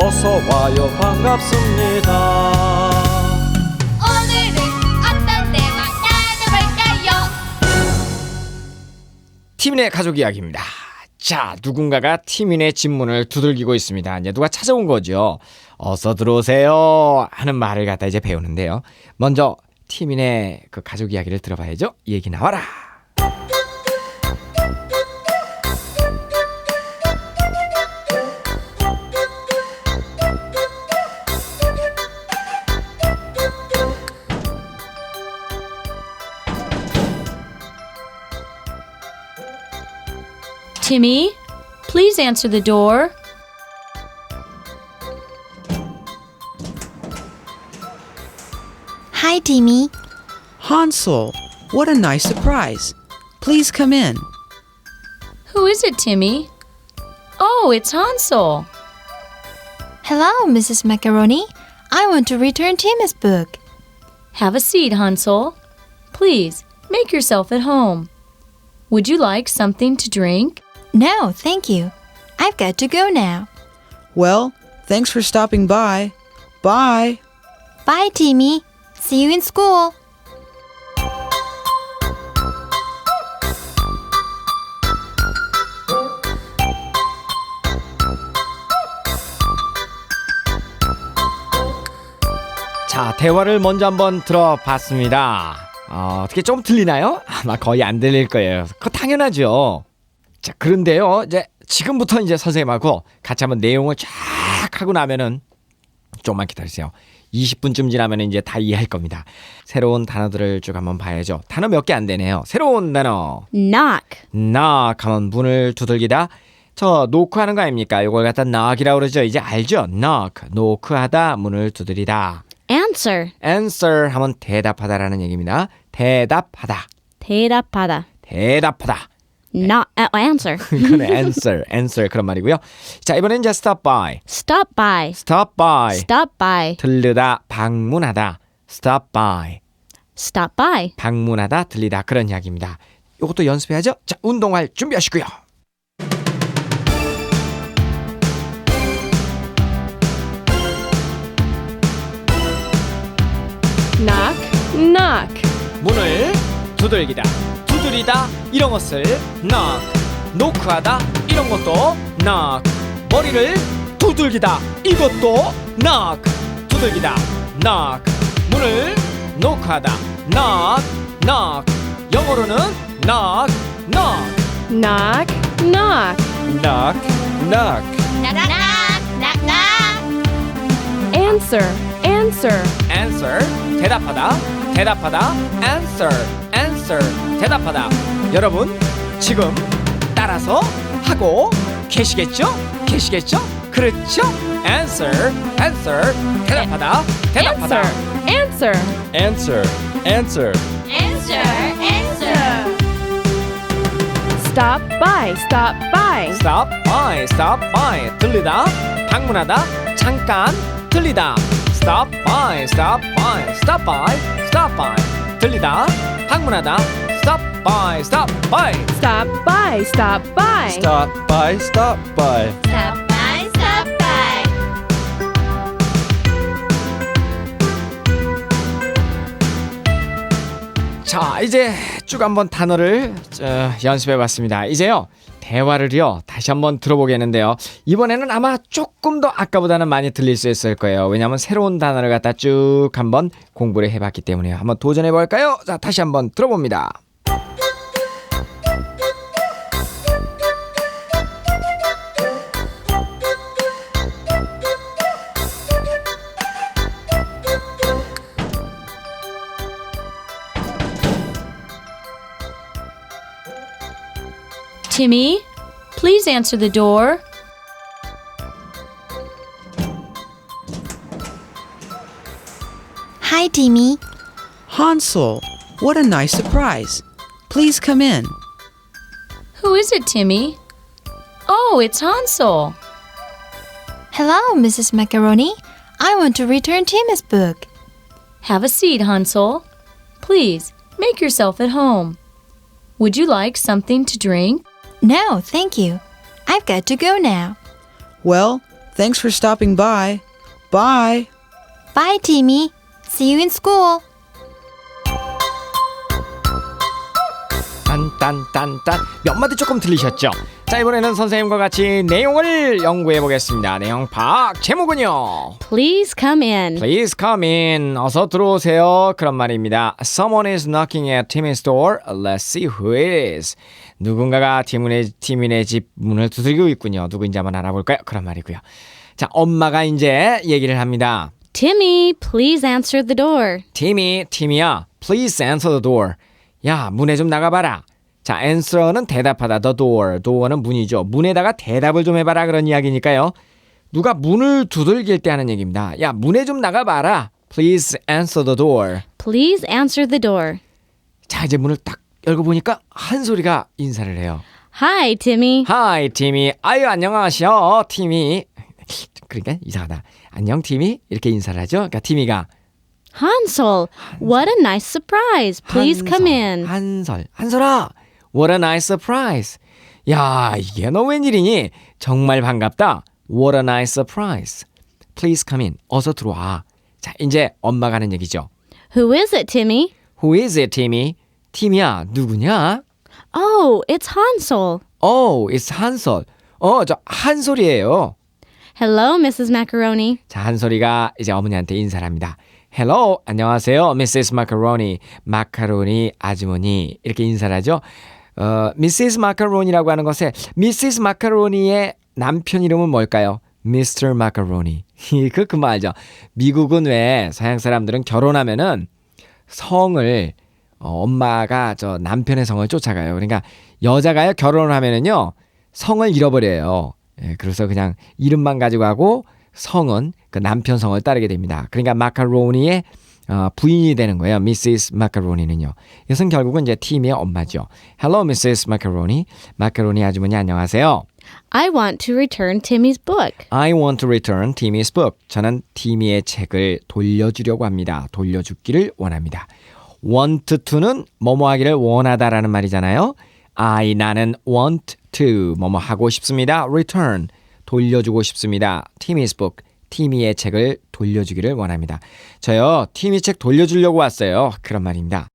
어서 와요. 반갑습니다. 오늘은 어떤 대화 나눠볼까요? 티민의 가족 이야기입니다. 자 누군가가 티민의 집문을 두들기고 있습니다. 이제 누가 찾아온 거죠? 어서 들어오세요. 하는 말을 갖다 이제 배우는데요. 먼저 티민의 그 가족 이야기를 들어봐야죠. 얘기 나와라 Timmy, please answer the door. Hi, Timmy. Hansel, what a nice surprise. Please come in. Who is it, Timmy? Oh, it's Hansel. Hello, Mrs. Macaroni. I want to return Timmy's book. Have a seat, Hansel. Please, make yourself at home. Would you like something to drink? No, thank you. I've got to go now. Well, thanks for stopping by. Bye. Bye, Timmy. See you in school. 자, 대화를 먼저 한번 들어봤습니다. 어, 어떻게 좀 들리나요? 아마 거의 안 들릴 거예요. 그거 당연하죠. 자, 그런데요. 이제 지금부터 이제 선생님하고 같이 한번 내용을 쫙 하고 나면은 좀만 기다리세요. 20분쯤 지나면 이제 다 이해할 겁니다. 새로운 단어들을 쭉 한번 봐야죠. 단어 몇 개 안 되네요. 새로운 단어. Knock. knock 하면 문을 두들기다. 저 노크하는 거 아닙니까? 이걸 갖다 knock이라고 그러죠. 이제 알죠? knock. 노크하다 문을 두드리다. Answer. answer 하면 대답하다라는 얘기입니다. 대답하다. 대답하다. 대답하다. Not uh, answer. 그건 answer, answer 그런 말이고요. 자, 이번엔 이제 stop by. Stop by. stop by. Stop by. 들르다, 방문하다. stop by. Stop by. 방문하다, 들리다 그런 이야기입니다. 이것도 연습해야죠. 자, 운동할 준비하시고요. knock, knock. 문을 두들기다, 두드리다 이런 것을 knock, 노크하다 이런 것도 knock, 머리를 두들기다 이것도 knock, 두들기다, knock, 문을 노크하다 knock, knock, 영어로는 knock, knock, Knock, knock. knock, knock. 낙낙낙낙 Answer, answer. answer 대답하다 대답하다 answer answer 대답하다 여러분 지금 따라서 하고 계시겠죠 계시겠죠 그렇죠 answer answer 대답하다 대답하다 Answer, answer. answer answer answer answer Stop by, stop by. stop by stop by 들리다 방문하다 잠깐 들리다 stop by stop by stop by stop by 들리다 방문하다 stop by stop by. Stop by, stop by. stop by stop by. Stop by stop by. 자 이제 쭉 한번 단어를 어, 연습해 봤습니다. 이제요 대화를요 다시 한번 들어보겠는데요. 이번에는 아마 조금 더 아까보다는 많이 들릴 수 있을 거예요. 왜냐하면 새로운 단어를 갖다 쭉 한번 공부를 해봤기 때문에요. 한번 도전해 볼까요? 자 다시 한번 들어봅니다 Timmy, please answer the door. Hi, Timmy. Hansel, what a nice surprise. Please come in. Who is it, Timmy? Oh, it's Hansel. Hello, Mrs. Macaroni. I want to return Timmy's book. Have a seat, Hansel. Please, make yourself at home. Would you like something to drink? No, thank you. I've got to go now. Well, Thanks for stopping by. Bye. Bye, Timmy. See you in school. 딴딴딴딴 몇 마디 조금 들리셨죠? 자 이번에는 선생님과 같이 내용을 연구해 보겠습니다. 내용 파악 제목은요. Please come in. Please come in. 어서 들어오세요. 그런 말입니다. Someone is knocking at Timmy's door. Let's see who it is. 누군가가 티문의 티민의 집 문을 두들기고 있군요. 누구인지 한번 알아볼까요? 그런 말이고요. 자, 엄마가 이제 얘기를 합니다. Timmy, please answer the door. 티미, 티미야, please answer the door. 야, 문에 좀 나가봐라. 자, answer는 대답하다, the door. door는 문이죠. 문에다가 대답을 좀 해봐라 그런 이야기니까요. 누가 문을 두들길 때 하는 얘기입니다. 야, 문에 좀 나가봐라. Please answer the door. Please answer the door. 자, 이제 문을 딱 열고 보니까 한 소리가 인사를 해요. Hi, Timmy. Hi, 티미. 아유, 안녕하셔, 티미. 그러니까 이상하다. 안녕, 티미. 이렇게 인사를 하죠. 그러니까 티미가 Hansel, what a nice surprise. Please come in. 한설, 한설아, what a nice surprise. 야, 이게 너 웬일이니? 정말 반갑다. What a nice surprise. Please come in. 어서 들어와. 자, 이제 엄마가 하는 얘기죠. Who is it, Timmy? Who is it, 팀이? 팀이야, 누구냐? Oh, it's Hansel. Oh, it's 한설. 어, 저 한솔이에요. Hello, Mrs. Macaroni. 자, 한솔이가 이제 어머니한테 인사를 합니다. Hello, 안녕하세요, Mrs. Macaroni, 마카로니 아주머니 이렇게 인사를 하죠. 어, Mrs. Macaroni라고 하는 것에 Mrs. Macaroni의 남편 이름은 뭘까요? Mr. Macaroni. 그, 그 말죠. 미국은 왜 서양 사람들은 결혼하면은 성을 어, 엄마가 저 남편의 성을 쫓아가요. 그러니까 여자가요 결혼을 하면은요 성을 잃어버려요. 예, 그래서 그냥 이름만 가지고 하고 성은 그 남편 성을 따르게 됩니다. 그러니까 마카로니의 어, 부인이 되는 거예요. Mrs. 마카로니는요. 이것은 결국은 이제 팀의 엄마죠. Hello, Mrs. 마카로니. 마카로니 아주머니 안녕하세요. I want to return Timmy's book. I want to return Timmy's book. 저는 티미의 책을 돌려주려고 합니다. 돌려주기를 원합니다. want to는 뭐뭐 하기를 원하다라는 말이잖아요. I 나는 want to 뭐뭐 하고 싶습니다. return 돌려주고 싶습니다. Timmy's book. 티미의 책을 돌려주기를 원합니다. 저요, 티미 책 돌려주려고 왔어요. 그런 말입니다.